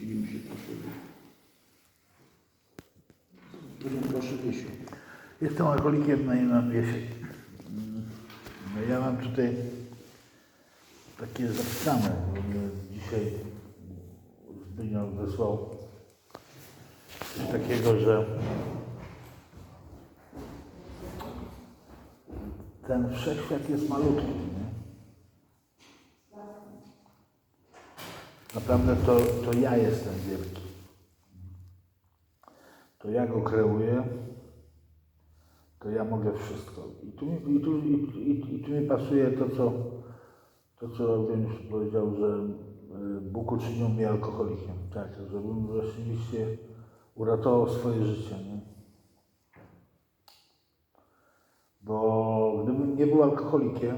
Dzielimy się proszę. Proszę, Wiesiu. Jestem alkoholikiem na imię Wiesiek. No ja mam tutaj takie zapisane. Dzisiaj Zbigniew wysłał coś takiego, że ten wszechświat jest malutki. Naprawdę to, to ja jestem wielki. To ja go kreuję to ja mogę wszystko. I tu i tu, i, i, i tu mi pasuje to, co, to, co Eugeniusz powiedział, że y, Bóg uczynił mnie alkoholikiem. Tak, żebym rzeczywiście uratował swoje życie. Nie? Bo gdybym nie był alkoholikiem,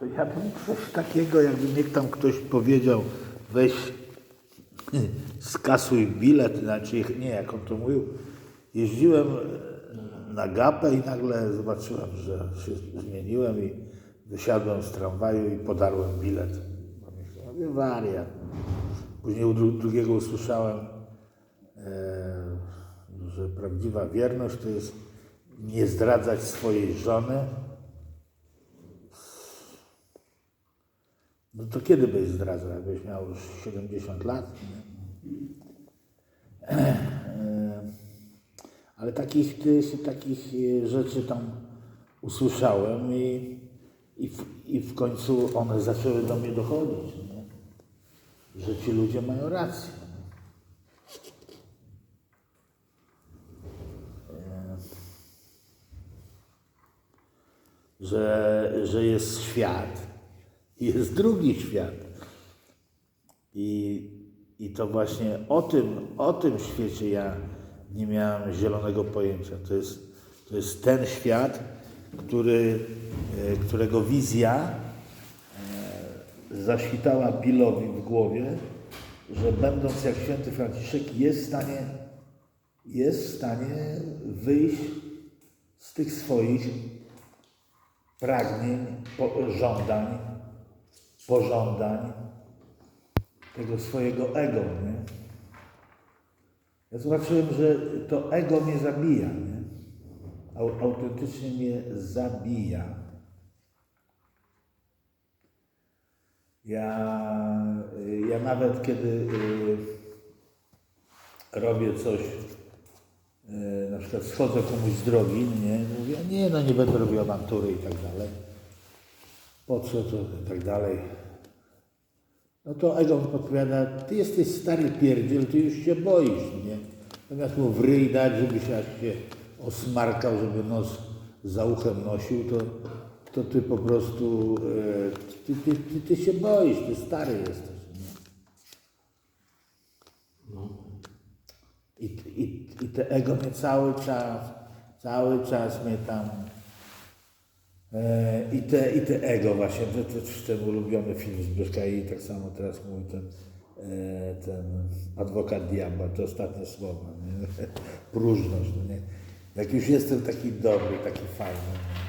to ja bym coś takiego, jakby mnie tam ktoś powiedział, weź skasuj bilet, znaczy nie, jak on to mówił, jeździłem na gapę i nagle zobaczyłem, że się zmieniłem i wysiadłem z tramwaju i podarłem bilet. Mówię, wariat. Później u dru- drugiego usłyszałem, e, że prawdziwa wierność to jest nie zdradzać swojej żony. No to kiedy byś zdradzał? Jakbyś miał już 70 lat? Nie? Ale takich, takich e, rzeczy tam usłyszałem i, i, w, i w końcu one zaczęły do mnie dochodzić, nie? że ci ludzie mają rację. E, Że, że jest świat jest drugi świat. I, I to właśnie o tym, o tym świecie ja nie miałem zielonego pojęcia. To jest, to jest ten świat, który, e, którego wizja e, zaświtała Billowi w głowie, że będąc jak święty Franciszek jest w stanie, jest w stanie wyjść z tych swoich pragnień, żądań, pożądań, tego swojego ego, nie? Ja zobaczyłem, że to ego mnie zabija, nie? Au, autentycznie mnie zabija. Ja, ja nawet kiedy y, robię coś, y, na przykład schodzę komuś z drogi, nie? Mówię, nie, no nie będę robił awantury i tak dalej. Po co to i tak dalej. No to ego mi podpowiada, ty jesteś stary pierdziel, ty już się boisz, nie? Zamiast mu w ryj dać, żeby się, jak się osmarkał, żeby nos za uchem nosił, to, to ty po prostu, e, ty, ty, ty, ty się boisz, ty stary jesteś, nie? I, i, I te ego mnie cały czas, cały czas mnie tam I te, I te ego właśnie, to, to, to ten ulubiony film Zbyszka i tak samo teraz mówi ten, e, ten adwokat diabła, to ostatnie słowa, nie? próżność. No nie? Jak już jestem taki dobry, taki fajny, nie?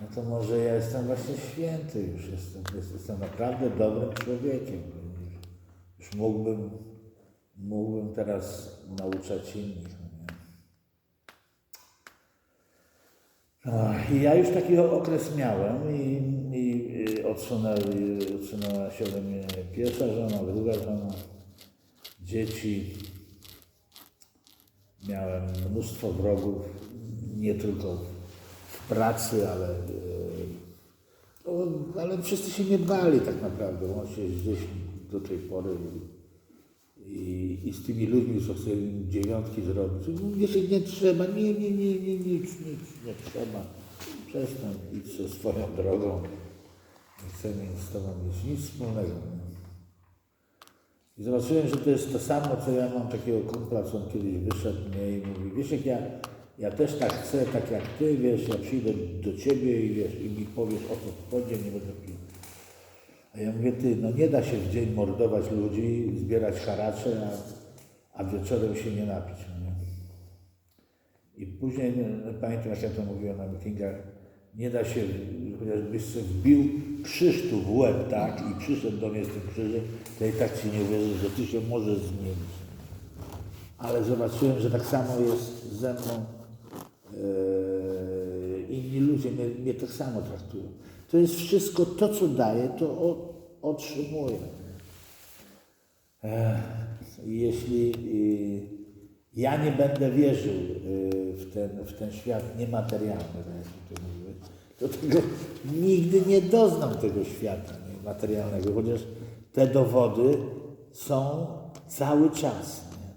no to może ja jestem właśnie święty już, jestem, jestem naprawdę dobrym człowiekiem. Już, już mógłbym, mógłbym teraz nauczać innych. no nie? Ach, I ja już taki okres miałem i, i odsunęli, odsunęła się ode mnie pierwsza żona, druga żona, dzieci. Miałem mnóstwo wrogów, nie tylko w pracy, ale, y, o, ale wszyscy się nie bali tak naprawdę, łącznie z do tej pory. I, i z tymi ludźmi, co chcą im dziewiątki zrobić. Mówię się, nie trzeba, nie, nie, nie, nie, nic, nic, nie trzeba. Przestań, idź swoją drogą. Nie chcę z Tobą mieć nic wspólnego. I zobaczyłem, że to jest to samo, co ja mam takiego kumpla, co on kiedyś wyszedł mnie i mówi, wiesz jak ja, ja też tak chcę, tak jak Ty, wiesz, ja przyjdę do Ciebie i wiesz, i mi powiesz o co chodzi, nie będę pił. A ja mówię, ty, no nie da się w dzień mordować ludzi, zbierać haracze, a, a wieczorem się nie napić. No nie? I później, no, pamiętam jak ja to mówiłem na meetingach, nie da się, chociażbyś sobie wbił krzyż tu w łeb, tak, i przyszedł do mnie z tym krzyżem, to i tak ci nie uwierzę, że ty się możesz zmienić. Ale zobaczyłem, że tak samo jest ze mną. Eee, inni ludzie mnie, mnie tak samo traktują. To jest wszystko to, co daję, to otrzymuję. Ech, Jeśli y, ja nie będę wierzył y, w ten, w ten świat niematerialny, tak to tego nigdy nie doznam tego świata materialnego, chociaż te dowody są cały czas. Nie?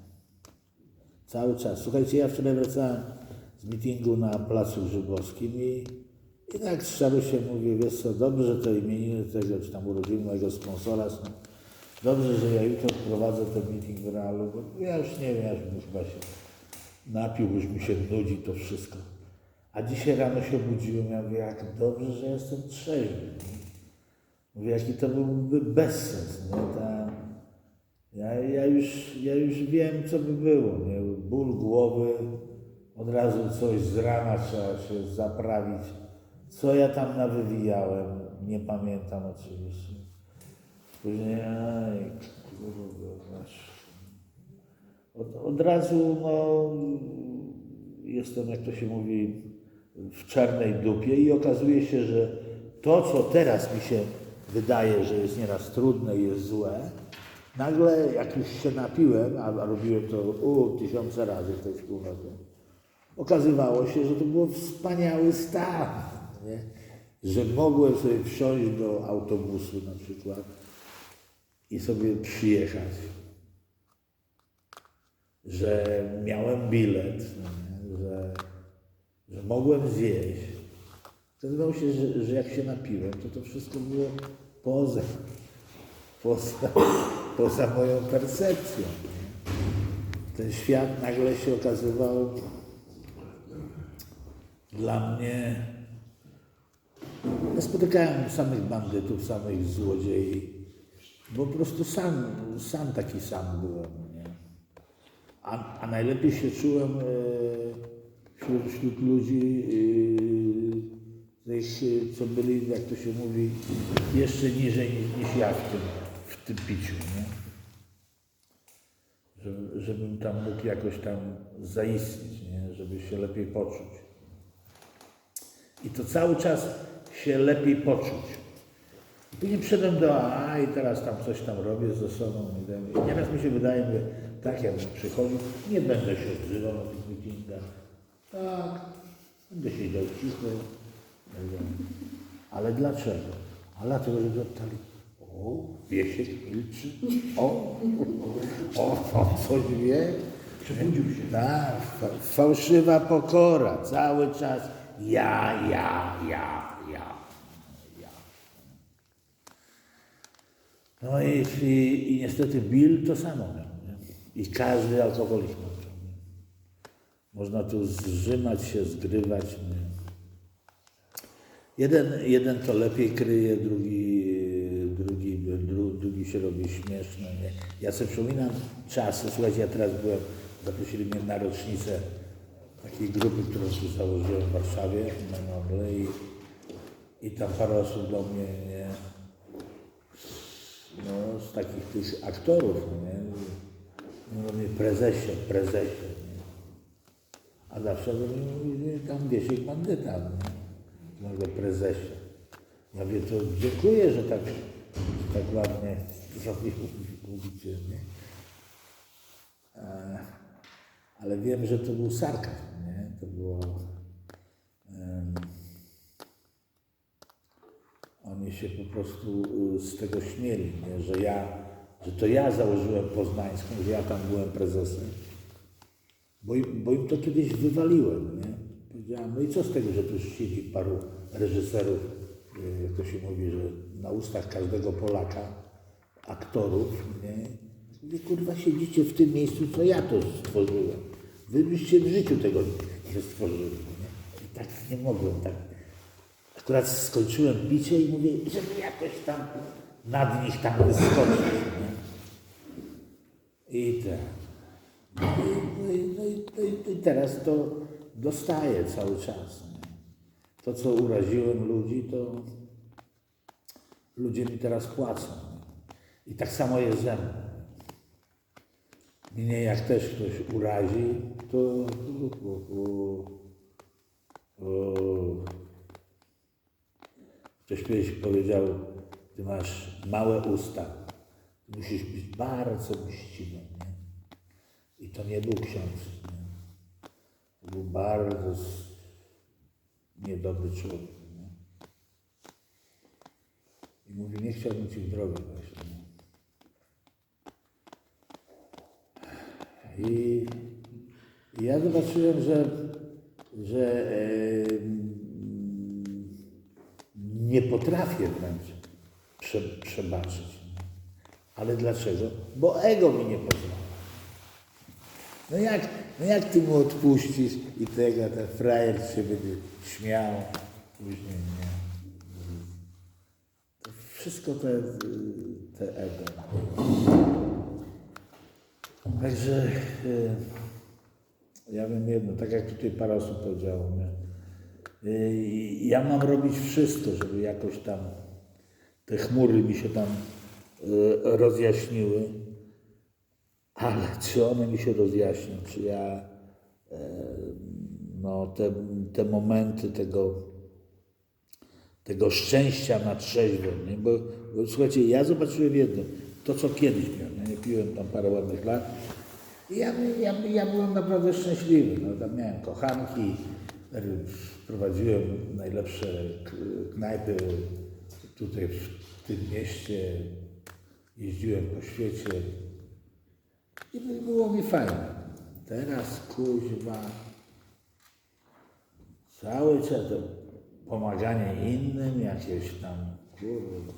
Cały czas. Słuchajcie, ja wczoraj wracałem z meetingu na Placu Grzybowskim i, i tak się mówię, wiesz co, dobrze, to imieniny tego, czy tam urodziny mojego sponsora są. Dobrze, że ja jutro prowadzę ten meeting w realu, bo ja już nie wiem, ja już chyba się napił, już mi się nudzi to wszystko. A dzisiaj rano się obudziłem, ja mówię, jak dobrze, że jestem trzeźwy. Mówię, jaki to byłby bezsens, nie? Ta, ja, ja, już, ja już wiem, co by było, nie? Ból głowy, od razu coś z rana trzeba się zaprawić. Co ja tam nawywijałem, nie pamiętam oczywiście. Później, aj, kurwa. Od, od razu, no, jestem, jak to się mówi, w czarnej dupie i okazuje się, że to, co teraz mi się wydaje, że jest nieraz trudne i jest złe, nagle, jak już się napiłem, a robiłem to u, tysiące razy w tej wspólnocie, okazywało się, że to był wspaniały stan, nie? że mogłem sobie wsiąść do autobusu na przykład i sobie przyjechać, że miałem bilet, no że, że mogłem zjeść. Okazywało się, że, że jak się napiłem, to to wszystko było poza, poza, poza moją percepcją. Ten świat nagle się okazywał dla mnie. Ja spotykałem samych bandytów, samych złodziei, bo po prostu sam, sam taki sam byłem. Nie? A, a najlepiej się czułem e, wśród, wśród ludzi, e, tych, co byli, jak to się mówi, jeszcze niżej niż, niż ja w tym, w tym piciu. Nie? Żeby, żebym tam mógł jakoś tam zaistnieć, nie? żeby się lepiej poczuć. I to cały czas się lepiej poczuć. Później przyszedłem do AA i teraz tam coś tam robię ze sobą. I nieraz mi się wydaje, że tak jakbym przychodził, nie będę się odzywał na tych meetingach. Tak, będę siedział cicho. Ale dlaczego? A dlatego, że dostali. O, Wiesiek milczy. O, o, o, coś wie. Przebudził się. Tak, fa- fałszywa pokora, cały czas ja, ja, ja. No i, i, i niestety Bill to samo miał. Nie? I każdy alkoholik? Można tu zrzymać się, zgrywać. Nie? Jeden, jeden to lepiej kryje, drugi, drugi, dru, drugi się robi śmieszny. Nie? Ja sobie przypominam czasy, słuchajcie, ja teraz byłem, zaprosili mnie na rocznicę takiej grupy, którą tu założyłem w Warszawie, na Noble i, i tam parę osób do mnie, nie? No, z takich tych aktorów, no nie? Mówią mi prezesie, prezesie, nie? A zawsze mówili, tam Wiesiek bandyta, nie? Nagle prezesie. Ja mówię, to dziękuję, że tak, że tak ładnie sobie mówicie, nie? E, ale wiem, że to był sarkazm, nie? To było... em, oni się po prostu y, z tego śmieli, nie? że ja, że to ja założyłem Poznańską, że ja tam byłem prezesem. Bo im, bo im to kiedyś wywaliłem, nie? Powiedziałem, no i co z tego, że tu siedzi paru reżyserów, y, jak to się mówi, że na ustach każdego Polaka, aktorów, nie? Wy kurwa siedzicie w tym miejscu, co ja to stworzyłem. Wy byście w życiu tego nie stworzyli, nie? I tak nie mogłem, tak. Akurat skończyłem bicie i mówię, żeby jakoś tam nad nich tam wyskoczyć, nie? I tak. No i, no, i, no, i, no, i, teraz to dostaję cały czas. Nie? to, co uraziłem ludzi, to ludzie mi teraz płacą. I tak samo jest ze mną. Mnie jak też ktoś urazi, to ktoś kiedyś powiedział, ty masz małe usta, ty musisz być bardzo nie? I to nie był ksiądz, nie? To był bardzo niedobry człowiek, nie? I mówi, nie chciałbym ci w drogę wejść, nie? I, i ja zobaczyłem, że, że em, nie potrafię wręcz prze, przebaczyć. Ale dlaczego? Bo ego mi nie pozwala. No jak, no jak ty mu odpuścisz i tego, ten frajer się będzie śmiał, później nie. To wszystko te, te ego. Także y, ja wiem jedno, tak jak tutaj parę osób powiedziało, nie? Y, ja mam robić wszystko, żeby jakoś tam te chmury mi się tam y, rozjaśniły, ale czy one mi się rozjaśnią, czy ja y, no, te, te momenty tego, tego szczęścia na trzeźwo, nie? Bo, bo słuchajcie, ja zobaczyłem jedno, to co kiedyś miałem, nie piłem tam parę ładnych lat, ja, ja, ja byłem naprawdę szczęśliwy, no, tam miałem kochanki, prowadziłem najlepsze knajpy tutaj w tym mieście, jeździłem po świecie i by- było mi fajnie. Teraz kuźwa, cały czas to pomaganie innym, jakieś tam, kurwa.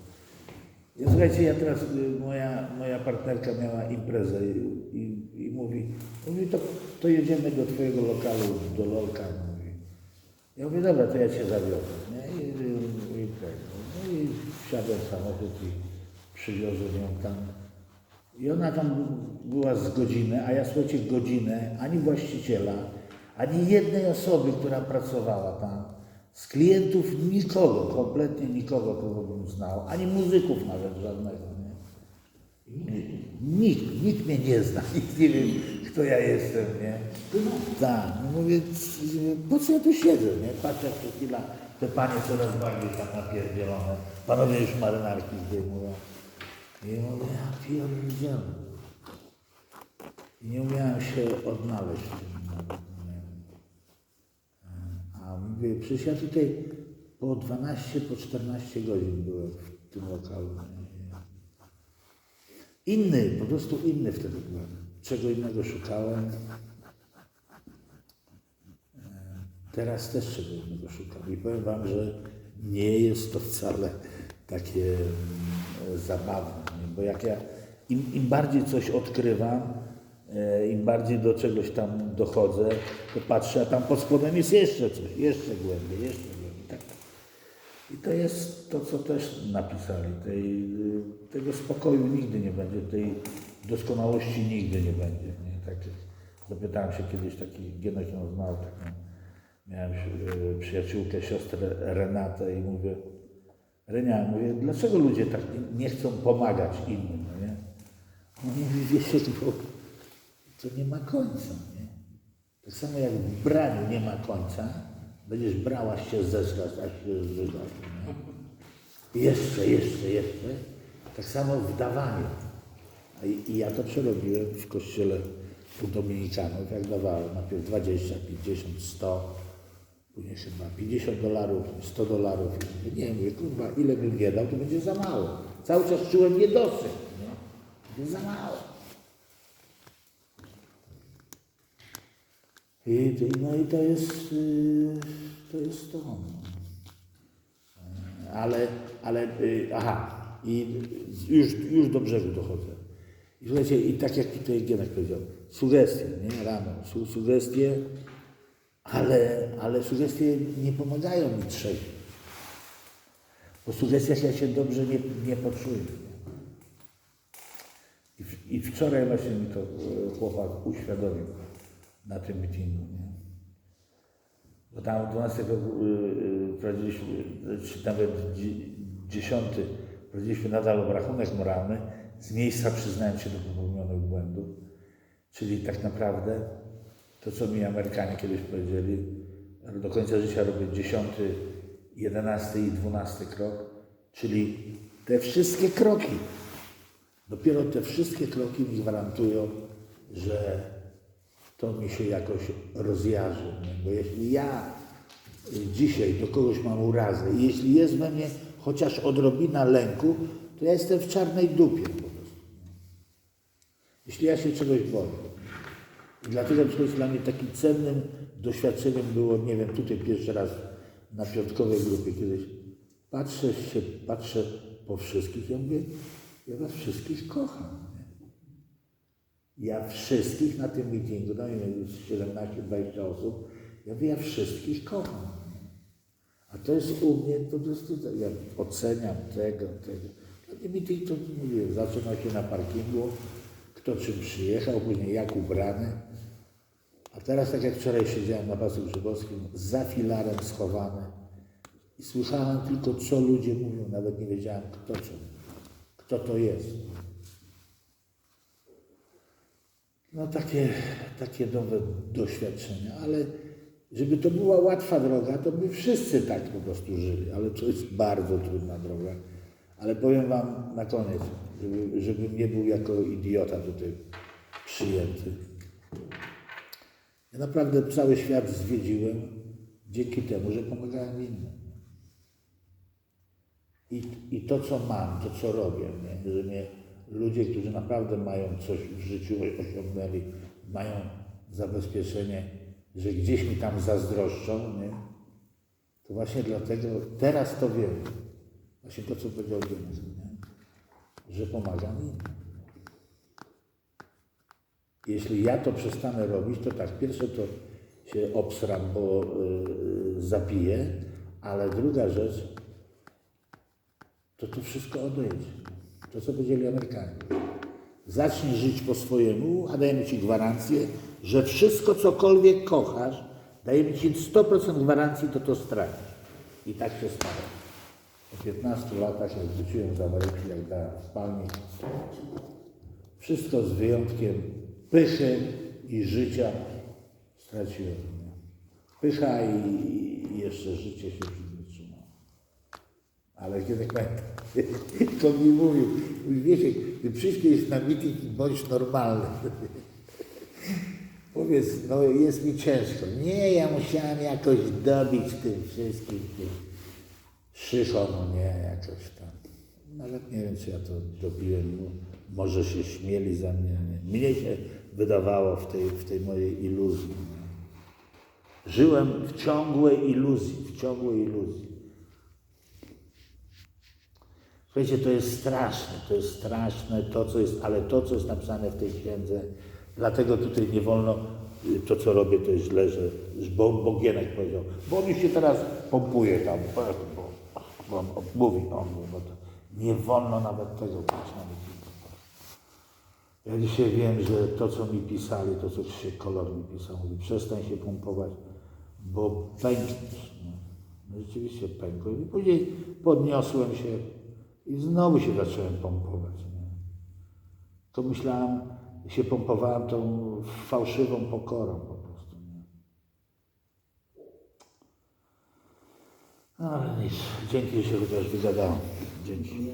Ja, słuchajcie, ja teraz, y, moja, moja partnerka miała imprezę i, i, i mówi, mówi to, to jedziemy do twojego lokalu, do Lolka. Ja mówię, dobra, to ja cię zawiozę, nie? I, i, i, no i wsiadłem w samochód i przywiozłem ją tam. I ona tam była z godziny, a ja słuchajcie, godzinę ani właściciela, ani jednej osoby, która pracowała tam, z klientów nikogo, kompletnie nikogo, kogo bym znał, ani muzyków nawet żadnego. Nie? Nikt, nikt mnie nie zna, nikt nie wie, kto ja jestem, nie? Tak, no mówię, po co ja tu siedzę, nie? Patrzę co chwila, te panie coraz bardziej tam napierdzielone, panowie już marynarki zdejmują. I mówię, ja pierdzielę. I nie umiałem się odnaleźć w tym? A mówię, przecież ja tutaj po 12, po 14 godzin byłem w tym lokalu. Inny, po prostu inny wtedy byłem. Czego innego szukałem. E, Teraz też czego innego szukam. I powiem Wam, że nie jest to wcale takie mm, zabawne. Bo jak ja, im, im bardziej coś odkrywam, e, im bardziej do czegoś tam dochodzę, to patrzę, a tam pod spodem jest jeszcze coś, jeszcze głębiej, jeszcze głębiej. Tak. I to jest to, co też napisali. Tej, y, tego spokoju nigdy nie będzie, tej doskonałości nigdy nie będzie. Nie? Tak, zapytałem się kiedyś, taki Gienek ją znał, miałem y, przyjaciółkę, siostrę Renatę i mówię, Renia, mówię, dlaczego ludzie tak nie, chcą pomagać innym, no nie? On mówi, wiecie, bo to nie ma końca, nie? Tak samo jak w braniu nie ma końca, będziesz brała się zesrać, aż się Jeszcze, jeszcze, jeszcze. Tak samo w dawaniu. I, ja to przerobiłem w kościele u Dominikanów, jak dawałem najpierw 20, 50, 100, później chyba 50 dolarów, 100 dolarów. Nie, mówię, kurwa, ile bym nie dał, to będzie za mało. Cały czas czułem niedosyt, nie? Za mało. I, no i to jest, y, to jest to. Ale, ale, y, aha, i już, już do brzegu dochodzę. I słuchajcie, i tak jak tutaj Gienek powiedział, sugestie, nie, rano, su, sugestie, ale, ale sugestie nie pomagają mi trzeźwić. Po sugestiach ja się dobrze nie, nie poczuję. I, I wczoraj właśnie mi to e, chłopak uświadomił na tym meetingu. Nie? Bo tam 12 y, y, prowadziliśmy, czy nawet dzi- dziesiąty, prowadziliśmy nadal obrachunek moralny, z miejsca przyznając się do popełnionych błędów. Czyli tak naprawdę to, co mi Amerykanie kiedyś powiedzieli, do końca życia robię dziesiąty, jedenasty i dwunasty krok, czyli te wszystkie kroki. Dopiero te wszystkie kroki mi gwarantują, że to mi się jakoś rozjarzy. Bo jeśli ja dzisiaj do kogoś mam urazę i jeśli jest we mnie chociaż odrobina lęku, to ja jestem w czarnej dupie. Jeśli ja się czegoś boję. I dlatego jest dla mnie takim cennym doświadczeniem było, nie wiem, tutaj pierwszy raz na piątkowej grupie kiedyś. Patrzę się, patrzę po wszystkich, ja mówię, ja was wszystkich kocham. Ja wszystkich na tym meetingu, no nie wiem, 17-20 osób, ja mówię, ja wszystkich kocham. A to jest u mnie po prostu, ja oceniam tego, tego. Dla mnie meeting to mówię, zaczyna się na parkingu, kto czym przyjechał, później jak ubrany. A teraz, tak jak wczoraj siedziałem na Pasu Grzybowskim, za filarem schowany i słyszałem tylko, co ludzie mówią, nawet nie wiedziałem, kto, co, kto to jest. No takie, takie nowe doświadczenia, ale żeby to była łatwa droga, to by wszyscy tak po prostu żyli, ale to jest bardzo trudna droga. Ale powiem Wam na koniec, żeby, żebym nie był jako idiota tutaj przyjęty. Ja naprawdę cały świat zwiedziłem dzięki temu, że pomagałem innym. I, I to, co mam, to, co robię, nie? że mnie ludzie, którzy naprawdę mają coś w życiu osiągnęli, mają zabezpieczenie, że gdzieś mi tam zazdroszczą, nie? to właśnie dlatego teraz to wiem. Właśnie to, co powiedział Denis, nie? że pomagam innym. Jeśli ja to przestanę robić, to tak, pierwsze to się obsram, bo yy, zapiję, ale druga rzecz, to to wszystko odejdzie. To, co powiedzieli Amerykanie. Zacznij żyć po swojemu, a dajemy Ci gwarancję, że wszystko, cokolwiek kochasz, dajemy Ci 100% gwarancji, to to stracisz. I tak się stało. Po 15 latach, jak wróciłem z Ameryki, jak dałem spalnik, wszystko z wyjątkiem pychy i życia straciłem. Pycha i, jeszcze życie się przy trzymało. Ale kiedy pamiętam, to mi mówił, mówi, wiecie, gdy przyjść kiedyś na meeting i bądź normalny. Powiedz, no jest mi ciężko. Nie, ja musiałem jakoś dobić tym wszystkim, tym szychom, nie, jakoś tam. Nawet nie wiem, czy ja to dobiłem. bo Może się śmieli za mnie. Nie. Mnie się wydawało w tej, w tej mojej iluzji. nie. Żyłem w ciągłej iluzji, w ciągłej iluzji. Słuchajcie, to jest straszne, to jest straszne, to co jest, ale to, co jest napisane w tej księdze, dlatego tutaj nie wolno, y, to co robię, to jest źle, że, bo Bogienek powiedział, bo już się teraz pompuje tam, bo, bo, bo on mówi, on mówi, bo to nie wolno nawet tego mówić na. Ja dzisiaj wiem, że to, co mi pisali, to, co się kolor mi pisał, mówi, przestań się pompować, bo pękniesz. nie? No rzeczywiście pękłem. I później podniosłem się i znowu się zacząłem pompować. Nie? To myślałem, się pompowałem tą fałszywą pokorą po prostu. Nie? No, ale nic. Dzięki, że się chociaż wygadałem. Dzięki.